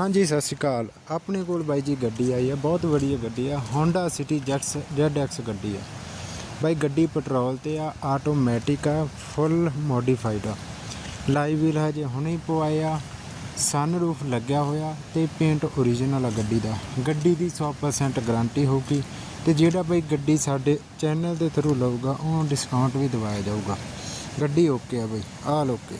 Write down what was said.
ਹਾਂਜੀ, ਸਤਿ ਸ਼੍ਰੀ ਅਕਾਲ। ਆਪਣੇ ਕੋਲ ਬਾਈ ਜੀ ਗੱਡੀ ਆਈ ਹੈ, ਬਹੁਤ ਵਧੀਆ ਗੱਡੀ ਆ। Honda City ਜੈਕਸ ZX ਗੱਡੀ ਆ। ਬਾਈ, ਗੱਡੀ ਪੈਟਰੋਲ ਤੇ ਆ ਆਟੋਮੈਟਿਕ ਆ ਫੁੱਲ ਮੋਡੀਫਾਈਡ ਆ। ਲਾਈਵ ਵੀਲ ਹਜੇ ਹੁਣੇ ਹੀ ਪਵਾਏ ਆ। ਲੱਗਿਆ ਹੋਇਆ ਤੇ ਪੇਂਟ ਓਰੀਜਨਲ ਆ ਗੱਡੀ ਦਾ। ਗੱਡੀ ਦੀ 100% ਗਾਰੰਟੀ ਹੋਊਗੀ ਤੇ ਜਿਹੜਾ ਬਾਈ ਗੱਡੀ ਸਾਡੇ ਚੈਨਲ ਦੇ ਥਰੂ ਲਊਗਾ ਉਹਨੂੰ ਡਿਸਕਾਊਂਟ ਵੀ ਦਿਵਾਇਆ ਜਾਊਗਾ। ਗੱਡੀ ਓਕੇ ਆ ਬਾਈ ਆਲ ਓਕੇ